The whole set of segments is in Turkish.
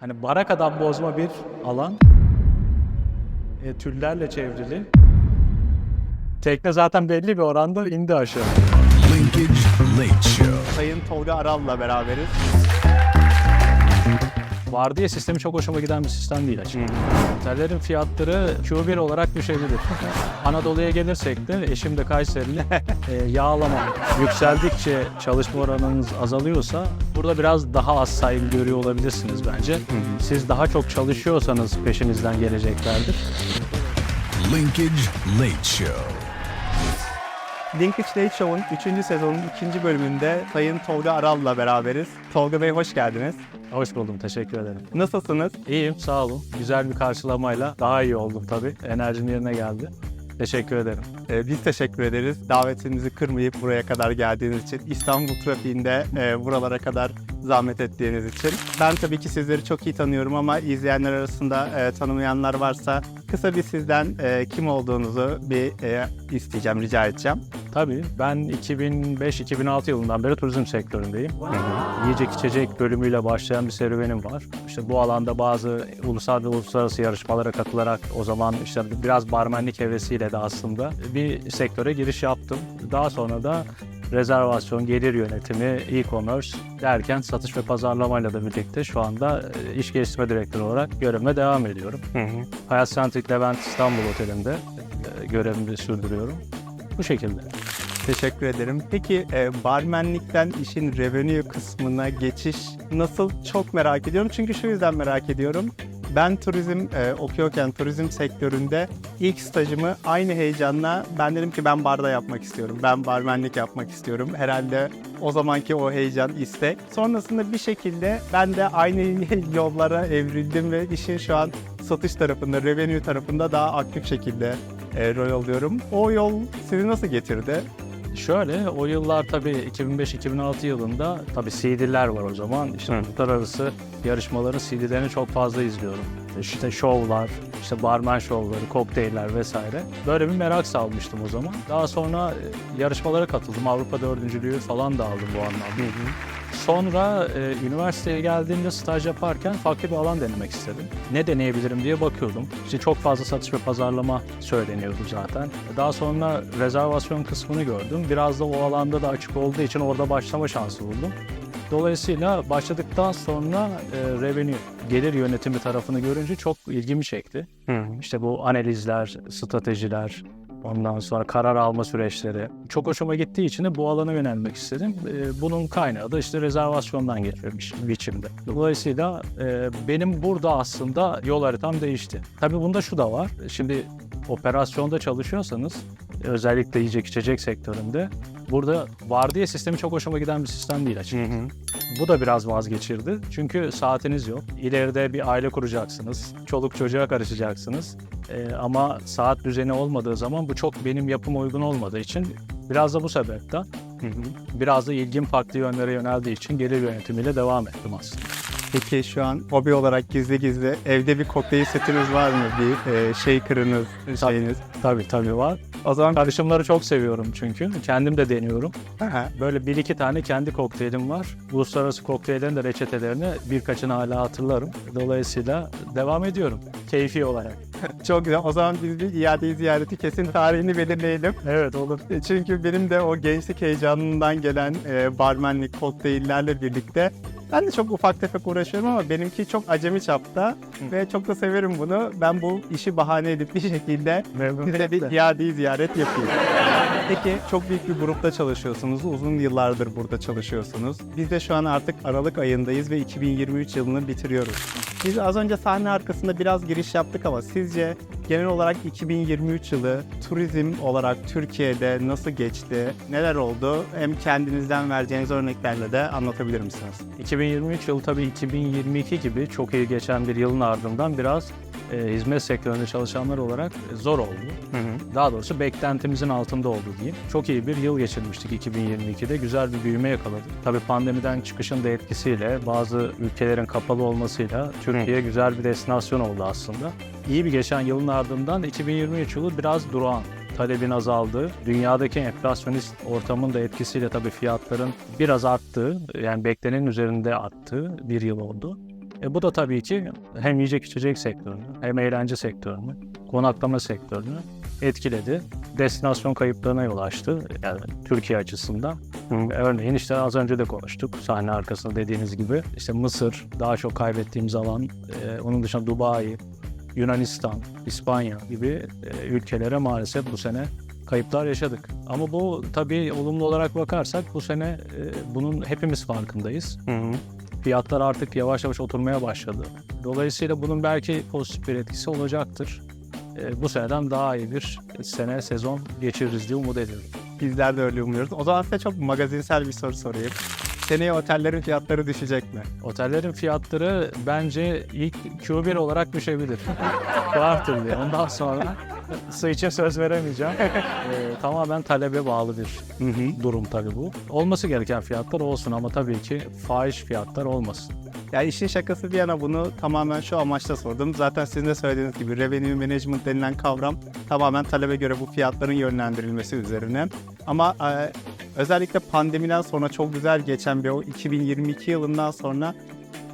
Hani barakadan bozma bir alan. E, tüllerle çevrili. Tekne zaten belli bir oranda indi aşağı. Linkage Late Show. Sayın Tolga Aral'la beraberiz. Vardiya sistemi çok hoşuma giden bir sistem değil açıkçası. Otellerin fiyatları Q1 olarak düşebilir. Anadolu'ya gelirsek de eşim de Kayserili e, yağlama yükseldikçe çalışma oranınız azalıyorsa burada biraz daha az saygı görüyor olabilirsiniz bence. Siz daha çok çalışıyorsanız peşinizden geleceklerdir. Linkage Late Show. Linkage Late Show'un 3. sezonun 2. bölümünde Sayın Tolga Aral'la beraberiz. Tolga Bey hoş geldiniz. Hoş buldum, teşekkür ederim. Nasılsınız? İyiyim, sağ olun. Güzel bir karşılamayla daha iyi oldum tabii. Enerjim yerine geldi. Teşekkür ederim. Ee, biz teşekkür ederiz. Davetimizi kırmayıp buraya kadar geldiğiniz için, İstanbul trafiğinde e, buralara kadar zahmet ettiğiniz için. Ben tabii ki sizleri çok iyi tanıyorum ama izleyenler arasında e, tanımayanlar varsa kısa bir sizden e, kim olduğunuzu bir e, isteyeceğim, rica edeceğim. Tabii ben 2005-2006 yılından beri turizm sektöründeyim. Yiyecek içecek bölümüyle başlayan bir serüvenim var. İşte bu alanda bazı ulusal ve uluslararası yarışmalara katılarak o zaman işte biraz barmenlik hevesiyle de aslında bir sektöre giriş yaptım. Daha sonra da rezervasyon, gelir yönetimi, e-commerce derken satış ve pazarlamayla da birlikte şu anda e, iş geliştirme direktörü olarak görevime devam ediyorum. Hayat Centric Levent İstanbul Oteli'nde e, görevimi sürdürüyorum. Bu şekilde. Teşekkür ederim. Peki e, barmenlikten işin revenue kısmına geçiş nasıl çok merak ediyorum. Çünkü şu yüzden merak ediyorum. Ben turizm e, okuyorken turizm sektöründe ilk stajımı aynı heyecanla ben dedim ki ben barda yapmak istiyorum. Ben barmenlik yapmak istiyorum. Herhalde o zamanki o heyecan, istek. Sonrasında bir şekilde ben de aynı yollara evrildim ve işin şu an satış tarafında, revenue tarafında daha aktif şekilde e, rol alıyorum. O yol sizi nasıl getirdi? Şöyle o yıllar tabii 2005-2006 yılında tabii CD'ler var o zaman. İşte uluslararası yarışmaların CD'lerini çok fazla izliyorum. İşte şovlar, işte barmen şovları, kokteyller vesaire. Böyle bir merak salmıştım o zaman. Daha sonra e, yarışmalara katıldım. Avrupa dördüncülüğü falan da aldım bu anlamda. Sonra e, üniversiteye geldiğimde staj yaparken farklı bir alan denemek istedim. Ne deneyebilirim diye bakıyordum. İşte çok fazla satış ve pazarlama söyleniyordu zaten. Daha sonra rezervasyon kısmını gördüm. Biraz da o alanda da açık olduğu için orada başlama şansı buldum. Dolayısıyla başladıktan sonra e, revenue, gelir yönetimi tarafını görünce çok ilgimi çekti. İşte bu analizler, stratejiler, ondan sonra karar alma süreçleri çok hoşuma gittiği için de bu alana yönelmek istedim. Ee, Bunun kaynağı da işte rezervasyondan geçiyor biç- biçimde. Dolayısıyla e, benim burada aslında yol haritam değişti. Tabii bunda şu da var. Şimdi operasyonda çalışıyorsanız özellikle yiyecek içecek sektöründe burada vardiya sistemi çok hoşuma giden bir sistem değil açıkçası. Bu da biraz vazgeçirdi. Çünkü saatiniz yok. İleride bir aile kuracaksınız. Çoluk çocuğa karışacaksınız. Ee, ama saat düzeni olmadığı zaman bu çok benim yapıma uygun olmadığı için biraz da bu sebepten biraz da ilgim farklı yönlere yöneldiği için gelir yönetimiyle devam ettim aslında. Peki şu an hobi olarak gizli gizli evde bir kokteyl setiniz var mı? Bir e, shaker'ınız, şeyiniz. Tabii tabii var. O zaman Karışımları çok seviyorum çünkü. Kendim de deniyorum. Aha, Böyle bir iki tane kendi kokteylim var. Uluslararası kokteyllerin de reçetelerini birkaçını hala hatırlarım. Dolayısıyla devam ediyorum keyfi olarak. çok güzel. O zaman biz bir iade ziyareti kesin tarihini belirleyelim. Evet olur. E, Çünkü benim de o gençlik heyecanından gelen e, barmenlik, kokteyllerle birlikte ben de çok ufak tefek uğraşıyorum ama benimki çok acemi çapta ve çok da severim bunu. Ben bu işi bahane edip bir şekilde size bir iade ziyaret yapayım. Peki çok büyük bir grupta çalışıyorsunuz. Uzun yıllardır burada çalışıyorsunuz. Biz de şu an artık Aralık ayındayız ve 2023 yılını bitiriyoruz. Biz az önce sahne arkasında biraz giriş yaptık ama sizce genel olarak 2023 yılı turizm olarak Türkiye'de nasıl geçti? Neler oldu? Hem kendinizden vereceğiniz örneklerle de anlatabilir misiniz? 2023 yılı tabii 2022 gibi çok iyi geçen bir yılın ardından biraz e, hizmet sektöründe çalışanlar olarak zor oldu. Daha doğrusu beklentimizin altında oldu diyeyim. Çok iyi bir yıl geçirmiştik 2022'de. Güzel bir büyüme yakaladık. Tabii pandemiden çıkışın da etkisiyle bazı ülkelerin kapalı olmasıyla Türkiye güzel bir destinasyon oldu aslında. İyi bir geçen yılın ardından 2023 yılı biraz durağan talebin azaldığı, dünyadaki enflasyonist ortamın da etkisiyle tabii fiyatların biraz arttığı, yani beklenenin üzerinde arttığı bir yıl oldu. E, bu da tabii ki hem yiyecek içecek sektörünü hem eğlence sektörünü, konaklama sektörünü etkiledi. Destinasyon kayıplarına yol açtı yani Türkiye açısından. Örneğin işte az önce de konuştuk sahne arkasında dediğiniz gibi işte Mısır daha çok kaybettiğimiz alan, e, onun dışında Dubai, Yunanistan, İspanya gibi e, ülkelere maalesef bu sene kayıplar yaşadık. Ama bu tabii olumlu olarak bakarsak bu sene e, bunun hepimiz farkındayız. Fiyatlar artık yavaş yavaş oturmaya başladı. Dolayısıyla bunun belki pozitif bir etkisi olacaktır. E, bu seneden daha iyi bir sene, sezon geçiririz diye umut ediyorum. Bizler de öyle umuyoruz. O zaman size çok magazinsel bir soru sorayım. Seneye otellerin fiyatları düşecek mi? Otellerin fiyatları bence ilk Q1 olarak düşebilir. Quarter diye. Ondan sonra için söz veremeyeceğim. Ee, tamamen talebe bağlı bir durum tabii bu. Olması gereken fiyatlar olsun ama tabii ki fahiş fiyatlar olmasın. Ya işin şakası bir yana bunu tamamen şu amaçla sordum. Zaten sizin de söylediğiniz gibi revenue management denilen kavram tamamen talebe göre bu fiyatların yönlendirilmesi üzerine. Ama e, özellikle pandemiden sonra çok güzel geçen bir o 2022 yılından sonra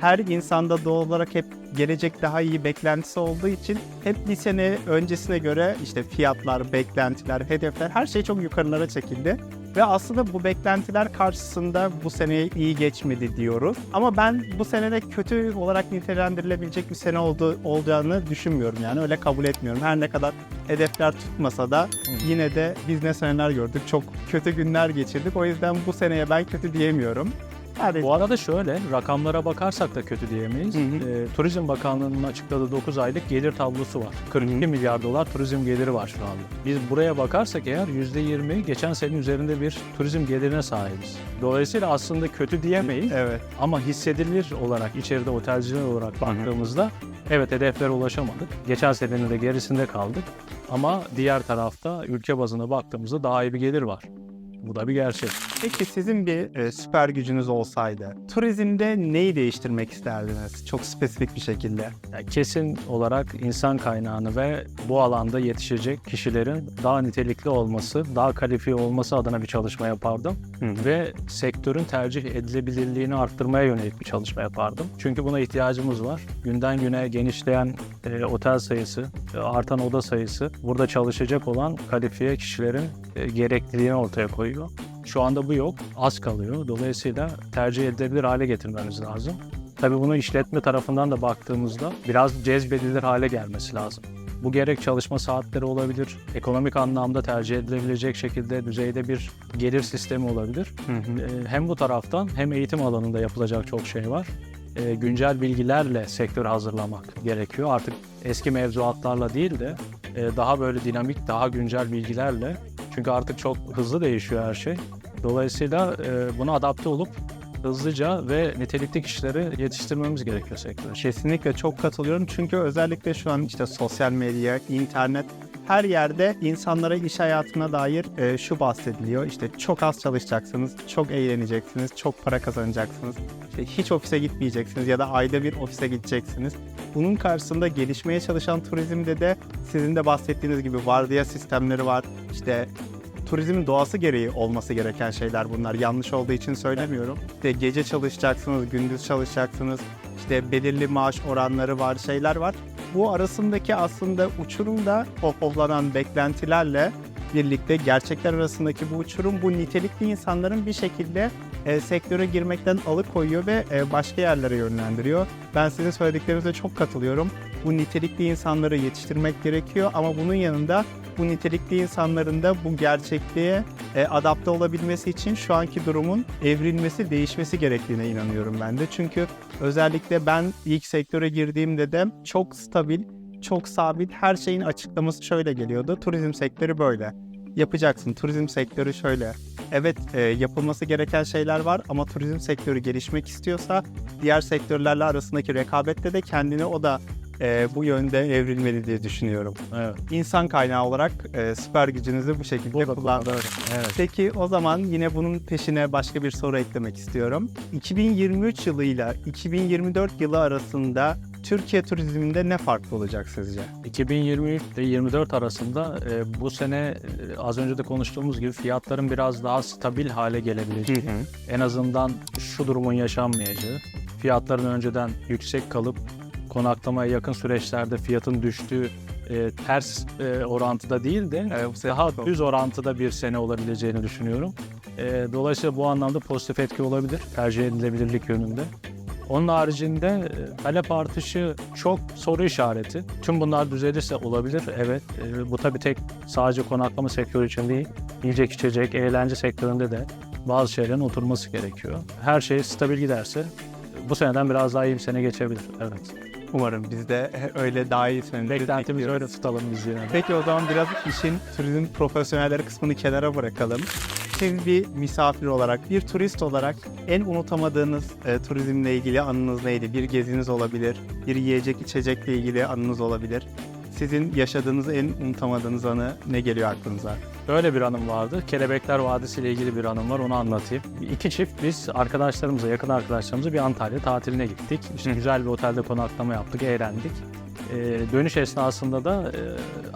her insanda doğal olarak hep gelecek daha iyi beklentisi olduğu için hep bir sene öncesine göre işte fiyatlar, beklentiler, hedefler her şey çok yukarılara çekildi. Ve aslında bu beklentiler karşısında bu seneye iyi geçmedi diyoruz. Ama ben bu senede kötü olarak nitelendirilebilecek bir sene oldu, olacağını düşünmüyorum yani öyle kabul etmiyorum. Her ne kadar hedefler tutmasa da yine de biz ne seneler gördük. Çok kötü günler geçirdik. O yüzden bu seneye ben kötü diyemiyorum. Yani Bu arada şöyle rakamlara bakarsak da kötü diyemeyiz. Hı hı. Ee, Turizm Bakanlığı'nın açıkladığı 9 aylık gelir tablosu var. 42 milyar dolar turizm geliri var şu anda. Biz buraya bakarsak eğer %20 geçen senenin üzerinde bir turizm gelirine sahibiz. Dolayısıyla aslında kötü diyemeyiz. evet. Ama hissedilir olarak, içeride otelciler olarak baktığımızda evet hedeflere ulaşamadık. Geçen senenin de gerisinde kaldık. Ama diğer tarafta ülke bazına baktığımızda daha iyi bir gelir var. Bu da bir gerçek. Peki sizin bir e, süper gücünüz olsaydı turizmde neyi değiştirmek isterdiniz? Çok spesifik bir şekilde. Yani kesin olarak insan kaynağını ve bu alanda yetişecek kişilerin daha nitelikli olması, daha kalifiye olması adına bir çalışma yapardım. Ve sektörün tercih edilebilirliğini arttırmaya yönelik bir çalışma yapardım. Çünkü buna ihtiyacımız var. Günden güne genişleyen e, otel sayısı, e, artan oda sayısı burada çalışacak olan kalifiye kişilerin e, gerekliliğini ortaya koyuyor. Şu anda bu yok, az kalıyor. Dolayısıyla tercih edilebilir hale getirmemiz lazım. Tabii bunu işletme tarafından da baktığımızda biraz cezbedilir hale gelmesi lazım. Bu gerek çalışma saatleri olabilir, ekonomik anlamda tercih edilebilecek şekilde düzeyde bir gelir sistemi olabilir. Ee, Hem bu taraftan hem eğitim alanında yapılacak çok şey var. Ee, Güncel bilgilerle sektör hazırlamak gerekiyor. Artık eski mevzuatlarla değil de e, daha böyle dinamik, daha güncel bilgilerle. Çünkü artık çok hızlı değişiyor her şey. Dolayısıyla e, buna adapte olup hızlıca ve nitelikli kişileri yetiştirmemiz gerekiyor sektör. Kesinlikle çok katılıyorum çünkü özellikle şu an işte sosyal medya, internet her yerde insanlara iş hayatına dair e, şu bahsediliyor. İşte çok az çalışacaksınız, çok eğleneceksiniz, çok para kazanacaksınız. İşte hiç ofise gitmeyeceksiniz ya da ayda bir ofise gideceksiniz. Bunun karşısında gelişmeye çalışan turizmde de sizin de bahsettiğiniz gibi vardiya sistemleri var. İşte turizmin doğası gereği olması gereken şeyler bunlar. Yanlış olduğu için söylemiyorum. İşte gece çalışacaksınız, gündüz çalışacaksınız. İşte belirli maaş oranları var, şeyler var. Bu arasındaki aslında uçurum da pohpohlanan beklentilerle birlikte gerçekler arasındaki bu uçurum bu nitelikli insanların bir şekilde e, sektöre girmekten alıkoyuyor ve e, başka yerlere yönlendiriyor. Ben sizin söylediklerinize çok katılıyorum. Bu nitelikli insanları yetiştirmek gerekiyor ama bunun yanında bu nitelikli insanların da bu gerçekliğe e, adapte olabilmesi için şu anki durumun evrilmesi, değişmesi gerektiğine inanıyorum ben de. Çünkü özellikle ben ilk sektöre girdiğimde de çok stabil, çok sabit her şeyin açıklaması şöyle geliyordu. Turizm sektörü böyle. Yapacaksın. Turizm sektörü şöyle. Evet e, yapılması gereken şeyler var ama turizm sektörü gelişmek istiyorsa diğer sektörlerle arasındaki rekabette de kendini o da e, bu yönde evrilmeli diye düşünüyorum. Evet. İnsan kaynağı olarak e, süper gücünüzü bu şekilde öyle. Evet. Peki o zaman yine bunun peşine başka bir soru eklemek istiyorum. 2023 yılıyla 2024 yılı arasında Türkiye turizminde ne farklı olacak sizce? 2023 ile 24 arasında e, bu sene e, az önce de konuştuğumuz gibi fiyatların biraz daha stabil hale gelebileceği, en azından şu durumun yaşanmayacağı, fiyatların önceden yüksek kalıp konaklamaya yakın süreçlerde fiyatın düştüğü e, ters e, orantıda değil de Evet, daha düz orantıda bir sene olabileceğini düşünüyorum. E, dolayısıyla bu anlamda pozitif etki olabilir tercih edilebilirlik yönünde. Onun haricinde e, talep artışı çok soru işareti. Tüm bunlar düzelirse olabilir. Evet. E, bu tabii tek sadece konaklama sektörü için değil. Yiyecek içecek, eğlence sektöründe de bazı şeylerin oturması gerekiyor. Her şey stabil giderse bu seneden biraz daha iyi bir sene geçebilir. Evet. Umarım biz de öyle daha iyi seneleri Beklentimiz bekliyoruz. öyle tutalım biz yine. de. Peki o zaman biraz işin turizm profesyonelleri kısmını kenara bırakalım. Siz bir misafir olarak, bir turist olarak en unutamadığınız e, turizmle ilgili anınız neydi? Bir geziniz olabilir, bir yiyecek içecekle ilgili anınız olabilir. Sizin yaşadığınız en unutamadığınız anı ne geliyor aklınıza? Böyle bir anım vardı. Kelebekler Vadisi ile ilgili bir anım var. Onu anlatayım. İki çift biz arkadaşlarımıza, yakın arkadaşlarımıza bir Antalya tatiline gittik. İşte güzel bir otelde konaklama yaptık, eğlendik. Ee, dönüş esnasında da e,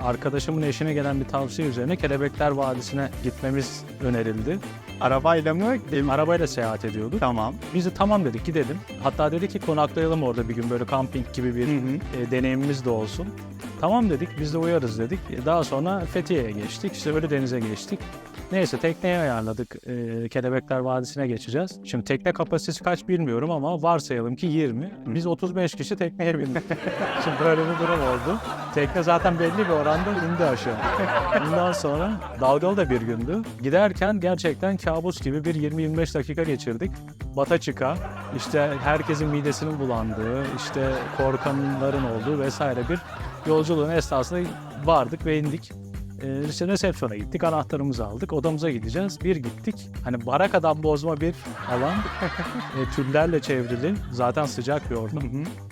arkadaşımın eşine gelen bir tavsiye üzerine Kelebekler Vadisi'ne gitmemiz önerildi. Arabayla mı? Gemi- Arabayla seyahat ediyorduk. Tamam. Biz de tamam dedik gidelim. Hatta dedi ki konaklayalım orada bir gün böyle kamping gibi bir Hı hı. e, deneyimimiz de olsun. Tamam dedik biz de uyarız dedik. E, Daha sonra Fethiye'ye geçtik. İşte Ölüdeniz'e geçtik. Neyse tekneye ayarladık. E, Kelebekler Vadisi'ne geçeceğiz. Şimdi tekne kapasitesi kaç bilmiyorum ama varsayalım ki 20. Biz 35 kişi tekneye bindik. Şimdi böyle bir durum oldu. Tekne zaten belli bir oranda indi aşağı. Bundan sonra dalgalı da bir gündü. Giderken gerçekten kabus gibi bir 20-25 dakika geçirdik. Bata çıka, işte herkesin midesinin bulandığı, işte korkanların olduğu vesaire bir yolculuğun esnasında vardık ve indik. Ee, işte resepsiyona gittik, anahtarımızı aldık, odamıza gideceğiz. Bir gittik, hani barakadan bozma bir alan, e, tüllerle çevrili, zaten sıcak bir ortam.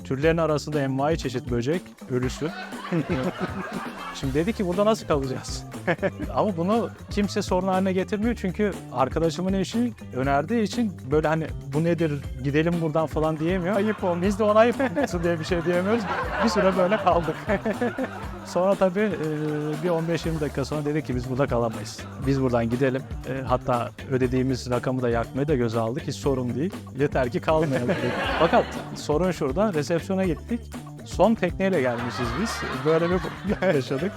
Türlerin arasında envai çeşit böcek, ölüsü. Şimdi dedi ki burada nasıl kalacağız? Ama bunu kimse sorun haline getirmiyor çünkü arkadaşımın eşi önerdiği için böyle hani bu nedir gidelim buradan falan diyemiyor. Ayıp olmuş. Biz de ona ayıp olmasın diye bir şey diyemiyoruz. Bir süre böyle kaldık. Sonra tabii e, bir 15-20 dakika sonra dedi ki biz burada kalamayız. Biz buradan gidelim. E, Hatta ödediğimiz rakamı da yakmayı da göze aldık. Hiç sorun değil. Yeter ki kalmayalım dedik. Fakat sorun şurada. Resepsiyona gittik. Son tekneyle gelmişiz biz. Böyle bir yaşadık.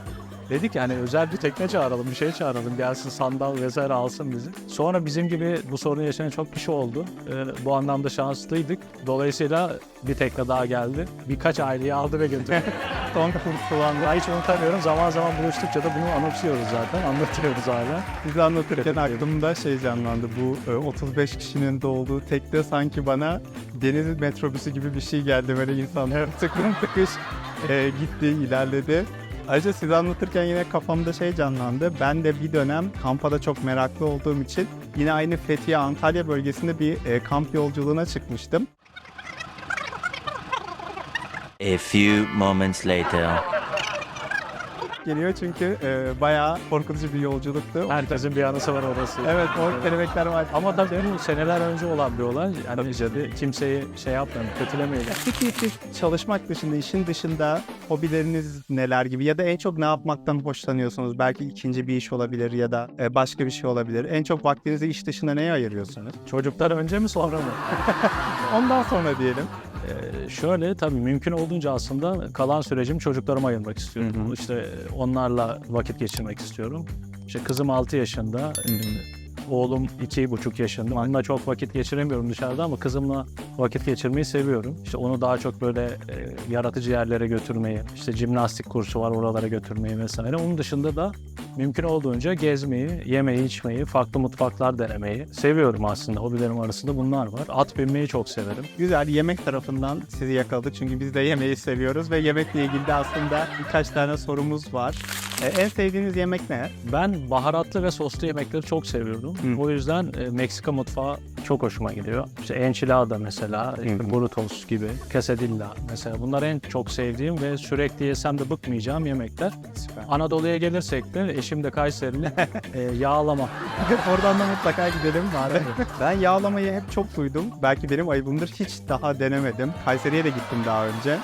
Dedik yani özel bir tekne çağıralım, bir şey çağıralım. Gelsin sandal vesaire alsın bizi. Sonra bizim gibi bu sorunu yaşayan çok kişi oldu. Ee, bu anlamda şanslıydık. Dolayısıyla bir tekne daha geldi. Birkaç aileyi aldı ve götürdü. Son kurtulan Daha hiç unutamıyorum. Zaman zaman buluştukça da bunu anımsıyoruz zaten. Anlatıyoruz hala. Sizi anlatırken Tebrik ederim. aklımda şey canlandı. Bu e, 35 kişinin de olduğu tekne sanki bana deniz metrobüsü gibi bir şey geldi. Böyle insanlar tıkım tıkış e, gitti, ilerledi. Ayrıca size anlatırken yine kafamda şey canlandı. Ben de bir dönem kampa da çok meraklı olduğum için yine aynı Fethiye Antalya bölgesinde bir e, kamp yolculuğuna çıkmıştım. A few moments later. Geliyor çünkü e, bayağı korkutucu bir yolculuktu. Herkesin bir anısı var orası. Evet o kelebekler var. Ama tabii bu seneler önce olan bir olay. Yani işte kimseyi şey yapmayalım, kötülemeyelim. Peki siz çalışmak dışında, işin dışında hobileriniz neler gibi ya da en çok ne yapmaktan hoşlanıyorsunuz? Belki ikinci bir iş olabilir ya da e, başka bir şey olabilir. En çok vaktinizi iş dışında neye ayırıyorsunuz? Çocuklar önce mi sonra mı? Ondan sonra diyelim. Ee, şöyle tabii mümkün olduğunca aslında kalan sürecimi çocuklarıma ayırmak istiyorum. İşte onlarla vakit geçirmek istiyorum. İşte kızım 6 yaşında, e, oğlum 2,5 yaşında. Onunla çok vakit geçiremiyorum dışarıda ama kızımla vakit geçirmeyi seviyorum. İşte onu daha çok böyle e, yaratıcı yerlere götürmeyi, işte jimnastik kursu var oralara götürmeyi vesaire. Onun dışında da mümkün olduğunca gezmeyi, yemeği, içmeyi, farklı mutfaklar denemeyi seviyorum aslında. Hobilerim arasında bunlar var. At binmeyi çok severim. Güzel yemek tarafından sizi yakaladık çünkü biz de yemeği seviyoruz ve yemekle ilgili de aslında birkaç tane sorumuz var. E, en sevdiğiniz yemek ne? Ben baharatlı ve soslu yemekleri çok seviyorum. Hı. O yüzden e, Meksika mutfağı çok hoşuma gidiyor. İşte enchilada mesela, işte burritos gibi, quesadilla mesela. Bunlar en çok sevdiğim ve sürekli yesem de bıkmayacağım yemekler. Süper. Anadolu'ya gelirsek de eşim de Kayserili e, yağlama. Oradan da mutlaka gidelim bari. ben yağlamayı hep çok duydum. Belki benim ayıbımdır. Hiç daha denemedim. Kayseri'ye de gittim daha önce.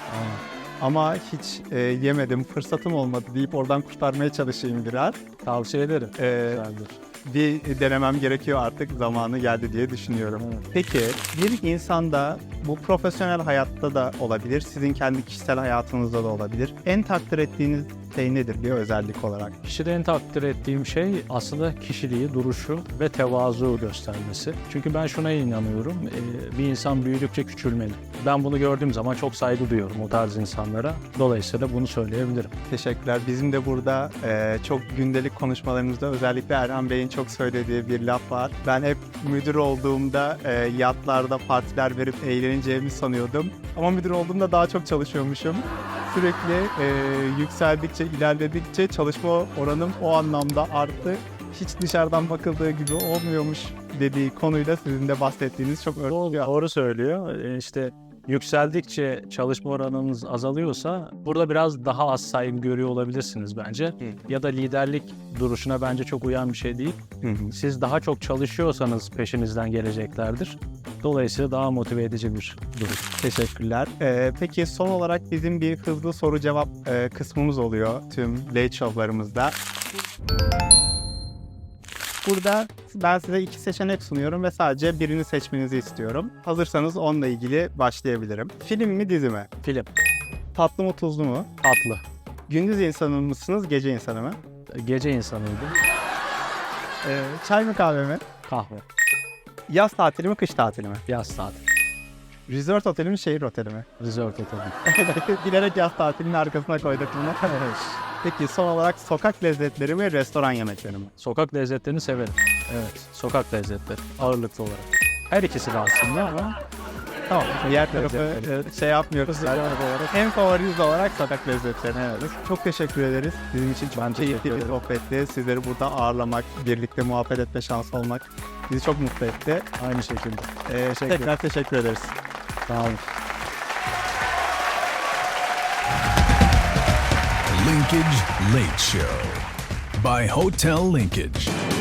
Ama hiç e, yemedim. Fırsatım olmadı deyip oradan kurtarmaya çalışayım biraz. Tavsiye ederim. E, Güzeldir. bir denemem gerekiyor artık zamanı geldi diye düşünüyorum. Peki bir insanda bu profesyonel hayatta da olabilir, sizin kendi kişisel hayatınızda da olabilir. En takdir ettiğiniz şey nedir bir özellik olarak? Kişide en takdir ettiğim şey aslında kişiliği, duruşu ve tevazu göstermesi. Çünkü ben şuna inanıyorum, e, bir insan büyüdükçe küçülmeli. Ben bunu gördüğüm zaman çok saygı duyuyorum o tarz insanlara. Dolayısıyla bunu söyleyebilirim. Teşekkürler. Bizim de burada e, çok gündelik konuşmalarımızda özellikle Erhan Bey'in çok söylediği bir laf var. Ben hep müdür olduğumda e, yatlarda partiler verip eğleneceğimi sanıyordum. Ama müdür olduğumda daha çok çalışıyormuşum. Sürekli e, yükseldikçe, ilerledikçe çalışma oranım o anlamda arttı. Hiç dışarıdan bakıldığı gibi olmuyormuş dediği konuyla sizin de bahsettiğiniz çok Doğru, örtüşüyor. doğru söylüyor. E, İşte yükseldikçe çalışma oranınız azalıyorsa burada biraz daha az saygı görüyor olabilirsiniz bence. Ya da liderlik duruşuna bence çok uyan bir şey değil. Hı hı. Siz daha çok çalışıyorsanız peşinizden geleceklerdir. Dolayısıyla daha motive edici bir duruş. Teşekkürler. Ee, peki son olarak bizim bir hızlı soru cevap e, kısmımız oluyor tüm late show'larımızda. Burada ben size iki seçenek sunuyorum ve sadece birini seçmenizi istiyorum. Hazırsanız onunla ilgili başlayabilirim. Film mi dizi mi? Film. Tatlı mı tuzlu mu? Tatlı. Gündüz insanı mısınız gece insanı mı? Gece insanıydı. Ee, çay mı kahve mi? Kahve. Yaz tatili mi kış tatili mi? Yaz saat. Resort oteli mi şehir oteli mi? Resort oteli. Bilerek yaz tatilinin arkasına koyduk bunu. Peki son olarak sokak lezzetleri mi restoran yemekleri mi? Sokak lezzetlerini severim. Evet. Sokak lezzetleri. Ağırlıklı olarak. Her ikisi de aslında ama Tamam. Diğer tarafı e, şey yapmıyoruz. En favoriniz olarak sokak lezzetleri. Evet. Çok teşekkür ederiz. Bizim için çok Ben teşekkür keyifli bir ederim. sohbetti. Sizleri burada ağırlamak, birlikte muhabbet etme şansı olmak bizi çok mutlu etti. aynı şekilde. Ee, tekrar teşekkür ederiz. Sağ olun. Linkage Late Show by Hotel Linkage.